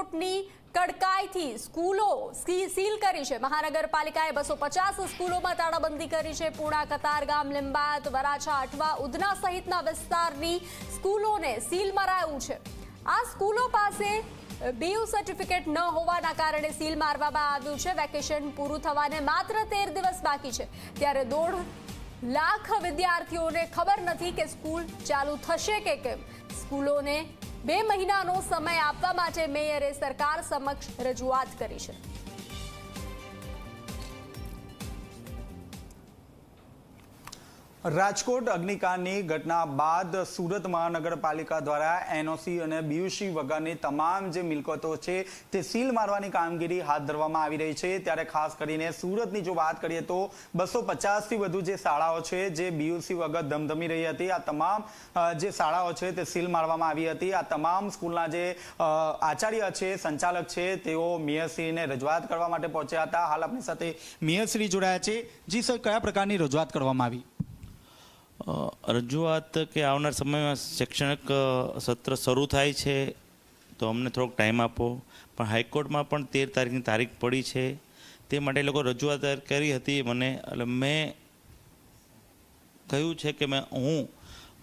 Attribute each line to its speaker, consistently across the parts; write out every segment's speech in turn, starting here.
Speaker 1: રાજકોટની કડકાઈથી સ્કૂલો સીલ કરી છે. મહાનગરપાલિકાએ બસો પચાસ સ્કૂલોમાં તાળાબંધી કરી છે. પૂણા કતારગામ લિંબાયત, વરાછા, અઠવા, ઉધના સહિતના વિસ્તારની સ્કૂલોને સીલ મરાયું છે. આ સ્કૂલો પાસે બીયુ સર્ટિફિકેટ ન હોવાના કારણે સીલ મારવામાં આવ્યું છે. વેકેશન પૂરું થવાને માત્ર તેર દિવસ બાકી છે. ત્યારે દોઢ લાખ વિદ્યાર્થીઓને ખબર નથી કે સ્કૂલ ચાલુ થશે કે કેમ. સ્કૂલોને બે મહિનાનો સમય આપવા માટે મેયરે સરકાર સમક્ષ રજૂઆત કરી છે.
Speaker 2: રાજકોટ અગ્નિકાંડની ઘટના બાદ સુરત મહાનગરપાલિકા દ્વારા એનઓસી અને બીયુસી વગરની તમામ જે મિલકતો છે તે સીલ મારવાની કામગીરી હાથ ધરવામાં આવી રહી છે. ત્યારે ખાસ કરીને સુરતની જો વાત કરીએ તો બસો પચાસથી વધુ જે શાળાઓ છે જે બીયુસી વગર ધમધમી રહી હતી, આ તમામ જે શાળાઓ છે તે સીલ મારવામાં આવી હતી. આ તમામ સ્કૂલના જે આચાર્ય છે, સંચાલક છે, તેઓ મેયરશ્રીને રજૂઆત કરવા માટે પહોંચ્યા હતા. હાલ આપણી સાથે મેયરશ્રી જોડાયા છે. જી સર, કયા પ્રકારની રજૂઆત કરવામાં આવી?
Speaker 3: રજૂઆત કે આવનાર સમયમાં શૈક્ષણિક સત્ર શરૂ થાય છે, તો અમને થોડોક ટાઈમ આપો. પણ હાઈકોર્ટમાં પણ તેર તારીખની તારીખ પડી છે. તે માટે લોકો રજૂઆત કરી હતી મને. એટલે મેં કહ્યું છે કે મેં, હું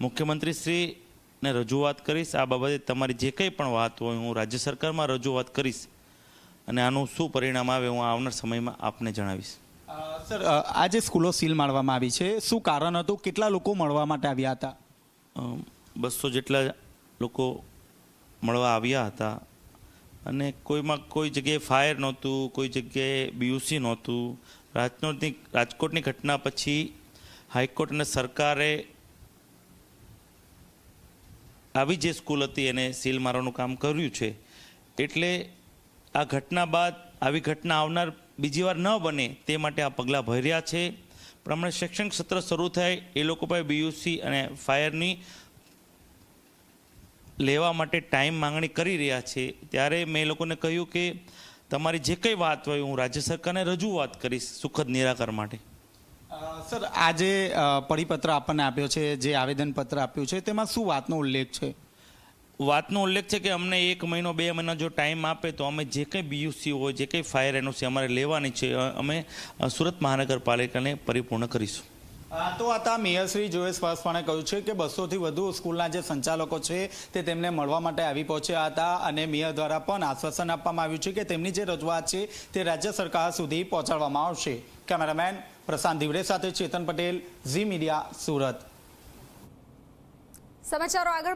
Speaker 3: મુખ્યમંત્રીશ્રીને રજૂઆત કરીશ. આ બાબતે તમારી જે કંઈ પણ વાત હોય, હું રાજ્ય સરકારમાં રજૂઆત કરીશ. અને આનું શું પરિણામ આવે, હું આવનાર સમયમાં આપને જણાવીશ.
Speaker 2: સર આજે સ્કૂલો સીલ મારવામાં આવી છે, શું કારણ હતું? કેટલા લોકો મળવા માટે આવ્યા હતા?
Speaker 3: બસો જેટલા લોકો મળવા આવ્યા હતા. અને કોઈમાં કોઈ જગ્યાએ ફાયર નહોતું, કોઈ જગ્યાએ બીયુસી નહોતું. રાજકોટની રાજકોટની ઘટના પછી હાઈકોર્ટ અને સરકારે આવી જે સ્કૂલ હતી એને સીલ મારવાનું કામ કર્યું છે. એટલે આ ઘટના બાદ, આવી ઘટના આવનાર બીજી વાર ન બને તે માટે આ પગલાં ભર્યા છે. પ્રમાણે શૈક્ષણિક સત્ર શરૂ થાય, એ લોકો પાસે બીયુસી અને ફાયરની લેવા માટે ટાઈમ માંગણી કરી રહ્યા છે. ત્યારે મેં એ લોકોને કહ્યું કે તમારી જે કંઈ વાત હોય, હું રાજ્ય સરકારને રજૂઆત કરીશ સુખદ નિરાકરણ માટે.
Speaker 2: સર આ જે પરિપત્ર આપણને આપ્યો છે, જે આવેદનપત્ર આપ્યું છે, તેમાં શું વાતનો ઉલ્લેખ છે?
Speaker 3: વાતનો ઉલ્લેખ છે કે અમને એક મહિનો બે મહિના જો ટાઈમ આપે તો અમે જે કંઈ બીયુસી હોય જે કંઈ ફાયર એનઓસી અમારે લેવાની છે અમે સુરત મહાનગરપાલિકાને પરિપૂર્ણ કરીશું.
Speaker 2: તો હતા મેયરશ્રી જોયેશ સ્પષ્ટપણે કહ્યું છે કે બસોથી વધુ સ્કૂલના જે સંચાલકો છે તે તેમને મળવા માટે આવી પહોંચ્યા હતા અને મેયર દ્વારા પણ આશ્વાસન આપવામાં આવ્યું છે કે તેમની જે રજૂઆત છે તે રાજ્ય સરકાર સુધી પહોંચાડવામાં આવશે. કેમેરામેન પ્રશાંત દિવડે સાથે ચેતન પટેલ ઝી મીડિયા સુરત.
Speaker 1: સમાચારો આગળ